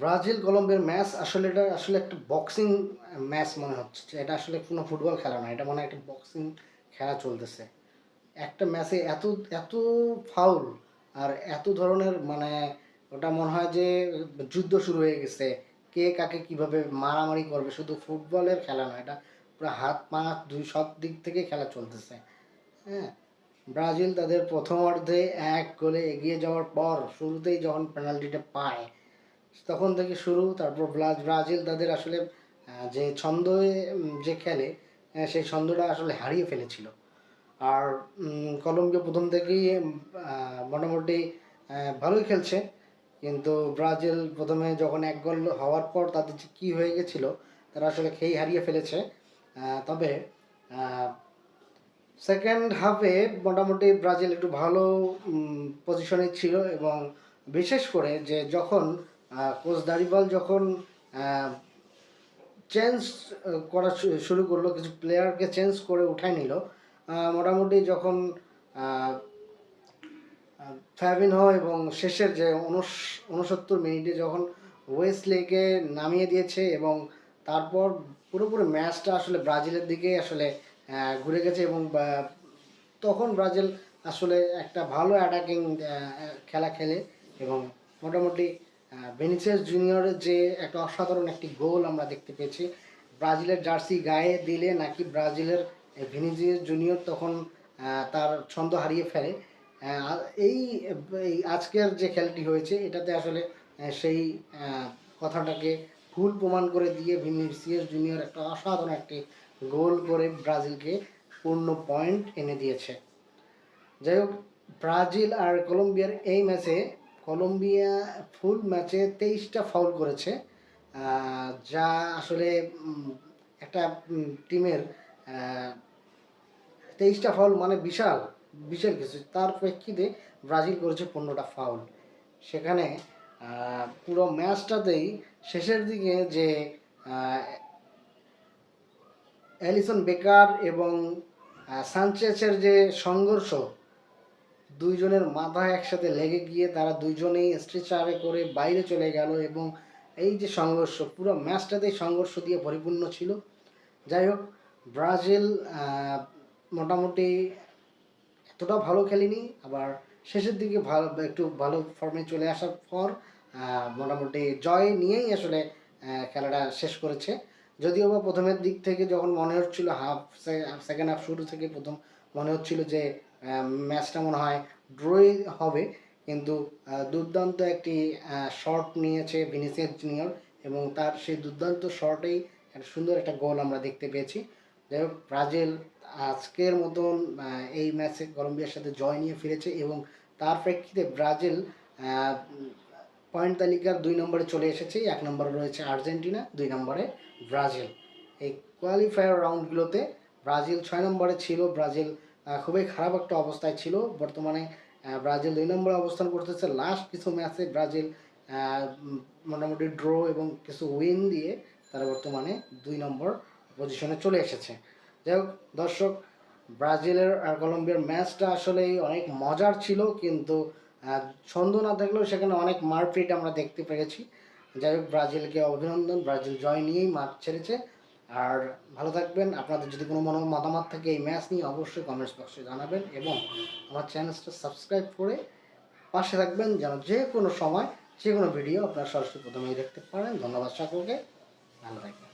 Brazil কলম্বিয়ার match আসলে এটা আসলে একটা বক্সিং ম্যাচ মনে হচ্ছে। এটা আসলে কোনো ফুটবল খেলা না, এটা মনে হয় একটা বক্সিং খেলা চলতেছে। একটা ম্যাচে এত এত ফাউল আর এত ধরনের মানে ওটা মনে হয় যে যুদ্ধ শুরু হয়ে গেছে। কে কাকে কীভাবে মারামারি করবে, শুধু ফুটবলের খেলা নয় এটা পুরো হাত, পা, দুই সব দিক থেকে খেলা চলতেছে। হ্যাঁ ব্রাজিল তাদের প্রথম অর্ধে এক গোলে এগিয়ে যাওয়ার পর শুরুতেই যখন পেনাল্টিটা পায় তখন থেকে শুরু, তারপর ব্রা- ব্রাজিল তাদের আসলে যে ছন্দে যে খেলে সেই ছন্দটা আসলে হারিয়ে ফেলেছিল। আর কলম্বিয়া প্রথম থেকেই মোটামুটি ভালোই খেলছে। কিন্তু ব্রাজিল প্রথমে যখন এক গোল হওয়ার পর তাদের যে কী হয়ে গেছিল, তারা আসলে খেই হারিয়ে ফেলেছে। তবে সেকেন্ড হাফে মোটামুটি ব্রাজিল একটু ভালো পজিশনে ছিল এবং বিশেষ করে যে যখন কোচ দারিবাল যখন চেঞ্জ করা শুরু করল, কিছু প্লেয়ারকে চেঞ্জ করে উঠায় নিল মোটামুটি যখন ফ্যাবিনহো এবং শেষের যে উনস- উনসত্তর মিনিটে যখন ওয়েস্ট ওয়েস্টলেকে নামিয়ে দিয়েছে এবং তারপর পুরোপুরি ম্যাচটা আসলে ব্রাজিলের দিকে আসলে ঘুরে গেছে এবং তখন ব্রাজিল আসলে একটা ভালো অ্যাটাকিং খেলা খেলে এবং মোটামুটি বেনিসিয়াস জুনিয়রের যে একটা অসাধারণ একটি গোল আমরা দেখতে পেয়েছি। ব্রাজিলের জার্সি গায়ে দিলে নাকি ব্রাজিলের ভিনিসিয়াস জুনিয়র তখন তার ছন্দ হারিয়ে ফেলে। এই আজকের যে খেলাটি হয়েছে, এটাতে আসলে সেই কথাটাকে ভুল প্রমাণ করে দিয়ে ভিনিসিয়াস জুনিয়র একটা অসাধারণ একটি গোল করে ব্রাজিলকে পূর্ণ পয়েন্ট এনে দিয়েছে। যাই হোক, ব্রাজিল আর কলম্বিয়ার এই ম্যাচে কলম্বিয়া ফুল ম্যাচে তেইশটা ফাউল করেছে যা আসলে একটা টিমের তেইশটা ফাউল মানে বিশাল বিশাল কিছু। তার প্রেক্ষিতে ব্রাজিল করেছে পনেরোটা ফাউল। সেখানে পুরো ম্যাচটাতেই শেষের দিকে যে অ্যালিসন বেকার এবং সানচেসের যে সংঘর্ষ দুইজনের মাথা একসাথে লেগে গিয়ে তারা দুইজনেই স্ট্রেচারে করে বাইরে চলে গেল এবং এই যে সংঘর্ষ, পুরো ম্যাচটাতেই সংঘর্ষ দিয়ে পরিপূর্ণ ছিল। যাই হোক, ব্রাজিল মোটামুটি এতটা ভালো খেলেনি, আবার শেষের দিকে ভালো, একটু ভালো ফর্মে চলে আসার পর মোটামুটি জয় নিয়েই আসলে খেলাটা শেষ করেছে। যদিও বা প্রথমের দিক থেকে যখন মনে হচ্ছিল হাফ সেকেন্ড হাফ শুরু থেকে প্রথম মনে হচ্ছিল যে ম্যাচটা মনে হয় ড্রই হবে। কিন্তু দুর্দান্ত একটি শট নিয়েছে ভিনিসিয়াস জুনিয়র এবং তার সেই দুর্দান্ত শটেই একটা সুন্দর একটা গোল আমরা দেখতে পেয়েছি। যাই হোক, ব্রাজিল আজকের মতন এই ম্যাচে কলম্বিয়ার সাথে জয় নিয়ে ফিরেছে এবং তার প্রেক্ষিতে ব্রাজিল পয়েন্ট তালিকার দুই নম্বরে চলে এসেছে। এক নম্বরে রয়েছে আর্জেন্টিনা, দুই নম্বরে ব্রাজিল। এই কোয়ালিফায়ার রাউন্ডগুলোতে ব্রাজিল ছয় নম্বরে ছিল। ব্রাজিল খুবই খারাপ একটা অবস্থায় ছিল। বর্তমানে ব্রাজিল দুই নম্বরে অবস্থান করতেছে। লাস্ট কিছু ম্যাচে ব্রাজিল মোটামুটি ড্র এবং কিছু উইন দিয়ে তারা বর্তমানে দুই নম্বর পজিশনে চলে এসেছে। যাই হোক, দর্শক, ব্রাজিলের আর কলম্বিয়ার ম্যাচটা আসলেই অনেক মজার ছিল, কিন্তু ছন্দ না থাকলেও সেখানে অনেক মারপিট আমরা দেখতে পেরেছি। যাই হোক, ব্রাজিলকে অভিনন্দন। ব্রাজিল জয় নিয়েই মাঠ ছেড়েছে। আর ভালো থাকবেন। আপনাদের যদি কোনো মনো মতামত থাকে এই ম্যাচ নিয়ে, অবশ্যই কমেন্টস বক্সে জানাবেন এবং আমার চ্যানেলটা সাবস্ক্রাইব করে পাশে থাকবেন যেন যে কোনো সময় যে কোনো ভিডিও আপনারা সরাসরি প্রথমেই দেখতে পারেন। ধন্যবাদ সকলকে। ভালো থাকবেন।